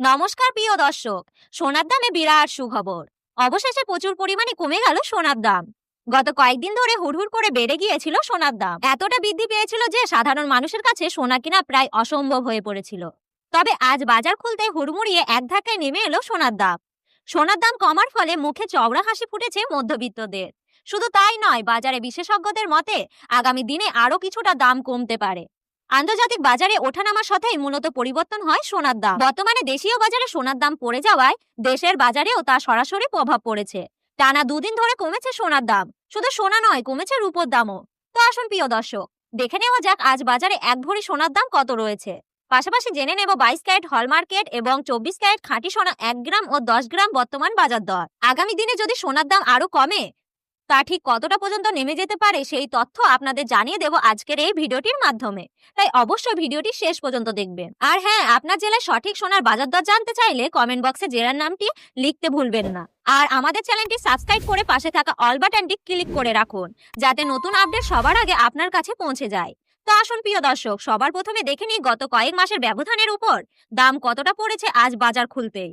নমস্কার, প্রিয় দর্শক। সোনার দামে বিরাট সুখবর। অবশেষে প্রচুর পরিমাণে কমে গেল সোনার দাম। গত কয়েকদিন ধরে হুড়হুড় করে বেড়ে গিয়েছিল সোনার দাম। এতটা বৃদ্ধি পেয়েছিল যে সাধারণ মানুষের কাছে সোনা কিনা প্রায় অসম্ভব হয়ে পড়েছিল। তবে আজ বাজার খুলতে হুড়মুড়িয়ে এক ধাক্কায় নেমে এলো সোনার দাম। সোনার দাম কমার ফলে মুখে চওড়া হাসি ফুটেছে মধ্যবিত্তদের। শুধু তাই নয়, বাজারে বিশেষজ্ঞদের মতে আগামী দিনে আরও কিছুটা দাম কমতে পারে। আন্তর্জাতিক বাজারে ওঠানামার সাথেই মূলত পরিবর্তন হয় সোনার দাম। বর্তমানে দেশীয় বাজারে সোনার দাম পড়ে যাওয়ায় দেশের বাজারেও তা সরাসরি প্রভাব পড়েছে। টানা দুদিন ধরে কমেছে সোনার দাম। শুধু সোনা নয়, কমেছে রূপোর দামও। তো আসুন প্রিয় দর্শক, দেখে নেওয়া যাক আজ বাজারে এক ভরি সোনার দাম কত রয়েছে। পাশাপাশি জেনে নেব বাইশ ক্যারেট হলমার্কেট এবং চব্বিশ ক্যারেট খাঁটি সোনা এক গ্রাম ও দশ গ্রাম বর্তমান বাজার দর। আগামী দিনে যদি সোনার দাম আরও কমে তা ঠিক কতটা পর্যন্ত নেমে যেতে পারে সেই তথ্য আপনাদের জানিয়ে দেব আজকের এই ভিডিওটির মাধ্যমে। তাই অবশ্যই ভিডিওটি শেষ পর্যন্ত দেখবেন। আর হ্যাঁ আপনার জেলায় সঠিক সোনার বাজার দর জানতে চাইলে কমেন্ট বক্সে জেলার নামটি লিখতে ভুলবেন না। আর আমাদের চ্যানেলটি সাবস্ক্রাইব করে পাশে থাকা অল বাটনটি ক্লিক করে রাখুন, যাতে নতুন আপডেট সবার আগে আপনার কাছে পৌঁছে যায়। তো আসুন প্রিয় দর্শক, সবার প্রথমে দেখে নিই গত কয়েক মাসের ব্যবধানের উপর দাম কতটা পড়েছে আজ বাজার খুলতেই।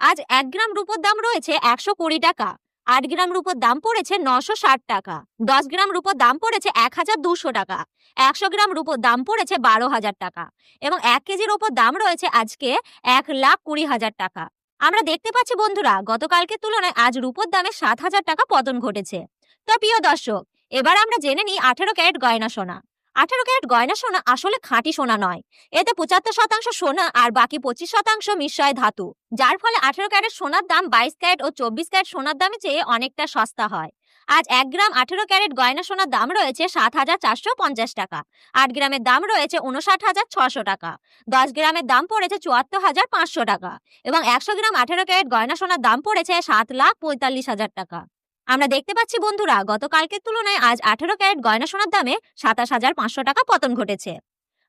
আজ এক গ্রাম রূপোর দাম রয়েছে একশো কুড়ি টাকা। আট গ্রাম রূপোর দাম পড়েছে নশো ষাট টাকা, দশ গ্রাম রূপোর দাম পড়েছে এক হাজার দুশো টাকা, একশো গ্রাম রূপোর দাম পড়েছে বারো হাজার টাকা এবং এক কেজির ওপর দাম রয়েছে আজকে এক লাখ কুড়ি হাজার টাকা। আমরা দেখতে পাচ্ছি বন্ধুরা গতকালকের তুলনায় আজ রূপোর দামে সাত হাজার টাকা পতন ঘটেছে। তো প্রিয় দর্শক, এবার আমরা জেনে নিই আঠেরো ক্যারেট গয়না সোনা। আঠেরো ক্যারেট গয়না সোনা আসলে খাঁটি সোনা নয়। এতে পঁচাত্তর শতাংশ সোনা আর বাকি পঁচিশ শতাংশ মিশ্রয় ধাতু। যার ফলে আঠেরো ক্যারেট সোনার দাম বাইশ ক্যারেট ও চব্বিশ ক্যারেট সোনার দামে চেয়ে অনেকটা সস্তা হয়। আজ এক গ্রাম আঠেরো ক্যারেট গয়না সোনার দাম রয়েছে সাত হাজার চারশো পঞ্চাশ টাকা। আট গ্রামের দাম রয়েছে উনষাট হাজার ছশো টাকা। দশ গ্রামের দাম পড়েছে চুয়াত্তর হাজার পাঁচশো টাকা। এবং একশো গ্রাম আঠেরো ক্যারেট গয়না সোনার দাম পড়েছে সাত লাখ পঁয়তাল্লিশ হাজার টাকা। আমরা দেখতে পাচ্ছি বন্ধুরা, গতকালকের তুলনায় আজ আঠেরো ক্যারেট গয়না সোনার দামে সাতাশ হাজার পাঁচশো টাকা পতন ঘটেছে।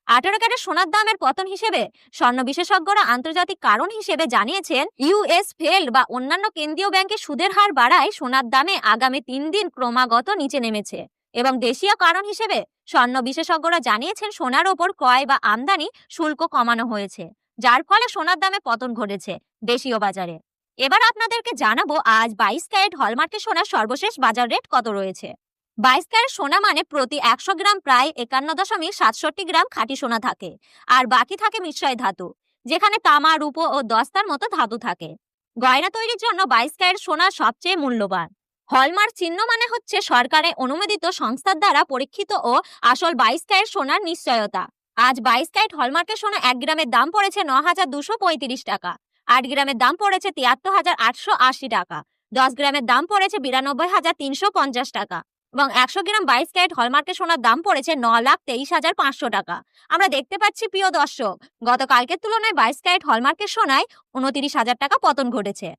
আঠেরো ক্যারেট সোনার দামের পতন হিসেবে স্বর্ণ বিশেষজ্ঞরা আন্তর্জাতিক কারণ হিসেবে জানিয়েছেন ইউএস ফেল্ড বা অন্যান্য কেন্দ্রীয় ব্যাংকের সুদের হার বাড়ায় সোনার দামে আগামী তিন দিন ক্রমাগত নিচে নেমেছে এবং দেশীয় কারণ হিসেবে স্বর্ণ বিশেষজ্ঞরা জানিয়েছেন সোনার ওপর ক্রয় বা আমদানি শুল্ক কমানো হয়েছে, যার ফলে সোনার দামে পতন ঘটেছে দেশীয় বাজারে। এবার আপনাদেরকে জানাব, আজ বাইশ ক্যারেট হলমার্কে সোনার সর্বশেষ বাজার রেট কত রয়েছে? বাইশ ক্যারেট সোনা মানে প্রতি একশো গ্রাম প্রায় একান্ন দশমিক সাতষট্টি গ্রাম খাঁটি সোনা থাকে, আর বাকি থাকে মিশ্রয় ধাতু, যেখানে তামা, রূপো ও দস্তার মতো ধাতু থাকে। গয়না তৈরির জন্য বাইশ ক্যারেট সোনা সবচেয়ে মূল্যবান। হলমার্ক চিহ্ন মানে হচ্ছে সরকারের অনুমোদিত সংস্থার দ্বারা পরীক্ষিত ও আসল বাইশ ক্যারেট সোনার নিশ্চয়তা। আজ বাইশ ক্যারেট হলমার্কের সোনা এক গ্রামের দাম পড়েছে ন হাজার দুশো পঁয়ত্রিশ টাকা। আট গ্রামের দাম পড়েছে তিয়াত্তর হাজার আটশো আশি টাকা। দশ গ্রামের দাম পড়েছে বিরানব্বই হাজার তিনশো পঞ্চাশ টাকা এবং একশো গ্রাম বাইশ ক্যারেট হলমার্কের সোনার দাম পড়েছে ন লাখ তেইশ হাজার পাঁচশো টাকা। আমরা দেখতে পাচ্ছি, প্রিয় দর্শক, গতকালকের তুলনায় বাইশ ক্যারেট হলমার্কের সোনায় উনতিরিশ হাজার টাকা পতন ঘটেছে।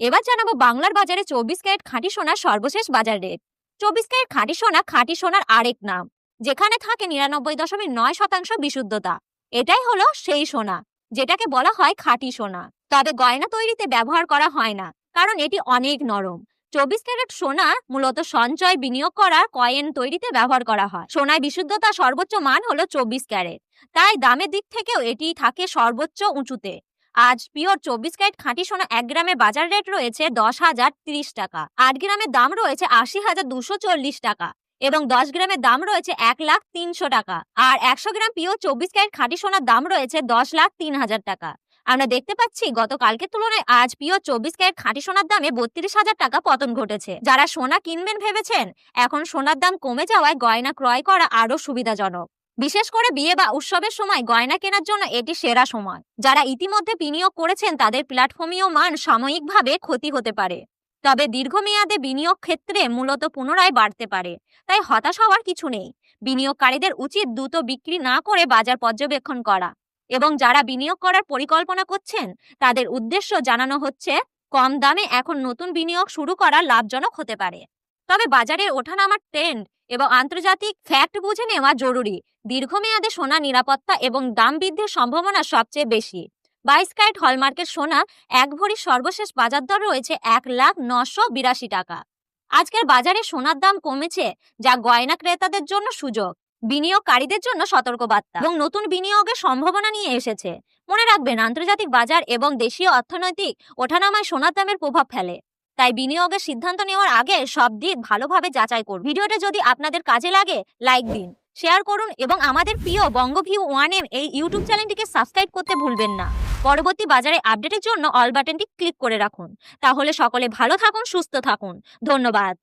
এবার জানাব বাংলার বাজারে চব্বিশ ক্যারেট খাঁটি সোনার সর্বশেষ বাজার রেট। চব্বিশ ক্যারেট খাঁটি সোনা, খাঁটি সোনার আরেক নাম, যেখানে থাকে নিরানব্বই দশমিক নয় শতাংশ বিশুদ্ধতা। এটাই হলো সেই সোনা, যেটাকে বলা হয় খাঁটি সোনা। তবে গয়না তৈরিতে ব্যবহার করা হয় না, কারণ এটি অনেক নরম। চব্বিশ ক্যারেট সোনা মূলত সঞ্চয় বিনিয়োগ করা কয়েন তৈরিতে ব্যবহার করা হয়। সোনায় বিশুদ্ধতা সর্বোচ্চ মান হলো চব্বিশ ক্যারেট, তাই দামের দিক থেকেও এটি থাকে সর্বোচ্চ উঁচুতে। আজ পিওর চব্বিশ ক্যারেট খাঁটি সোনা এক গ্রামে বাজার রেট রয়েছে দশ হাজার তিরিশ টাকা, আট গ্রামের দাম রয়েছে আশি হাজার দুশো চল্লিশ টাকা এবং দশ গ্রামের দাম রয়েছে এক লাখ তিনশো টাকা, আর একশো গ্রাম পিওর চব্বিশ ক্যারেট খাঁটি সোনার দাম রয়েছে দশ লাখ তিন হাজার টাকা। আমরা দেখতে পাচ্ছি গতকালকের তুলনায় আজ পিও চব্বিশ ক্যারেট খাঁটি সোনার দামে বত্রিশ হাজার টাকা পতন ঘটেছে। যারা সোনা কিনবেন ভেবেছেন, এখন সোনার দাম কমে যাওয়ায় গয়না ক্রয় করা আরও সুবিধাজনক। বিশেষ করে বিয়ে বা উৎসবের সময় গয়না কেনার জন্য এটি সেরা সময়। যারা ইতিমধ্যে বিনিয়োগ করেছেন, তাদের প্ল্যাটফর্মীয় মান সাময়িকভাবে ক্ষতি হতে পারে। তবে দীর্ঘমেয়াদে বিনিয়োগ ক্ষেত্রে মূলত পুনরায় বাড়তে পারে। তাই হতাশ হওয়ার কিছু নেই। বিনিয়োগকারীদের উচিত দ্রুত বিক্রি না করে বাজার পর্যবেক্ষণ করা। এবং যারা বিনিয়োগ করার পরিকল্পনা করছেন, তাদের উদ্দেশ্য জানানো হচ্ছে, কম দামে এখন নতুন বিনিয়োগ শুরু করা লাভজনক হতে পারে। তবে বাজারের ওঠানামার ট্রেন্ড এবং আন্তর্জাতিক ফ্যাক্ট বুঝে নেওয়া জরুরি। দীর্ঘমেয়াদে সোনা নিরাপত্তা এবং দাম বৃদ্ধির সম্ভাবনা সবচেয়ে বেশি। বাইশ হলমার্কের সোনা এক ভরির সর্বশেষ বাজার দর রয়েছে এক লাখ নশো বিরাশি টাকা। আজকের বাজারে সোনার দাম কমেছে, যা গয়না ক্রেতাদের জন্য সুযোগ। বিনিয়োগকারীদের জন্য সতর্কবার্তা এবং নতুন বিনিয়োগের সম্ভাবনা নিয়ে এসেছে। মনে রাখবেন, আন্তর্জাতিক বাজার এবং দেশীয় অর্থনৈতিক ওঠানামায় সোনার দামের প্রভাব ফেলে। তাই বিনিয়োগের সিদ্ধান্ত নেওয়ার আগে সব দিক ভালোভাবে যাচাই করুন। ভিডিওটা যদি আপনাদের কাজে লাগে, লাইক দিন, শেয়ার করুন এবং আমাদের প্রিয় বঙ্গভিউ ওয়ান এম এই ইউটিউব চ্যানেলটিকে সাবস্ক্রাইব করতে ভুলবেন না। পরবর্তী বাজারে আপডেটের জন্য অল বাটনটি ক্লিক করে রাখুন। তাহলে সকলে ভালো থাকুন, সুস্থ থাকুন। ধন্যবাদ।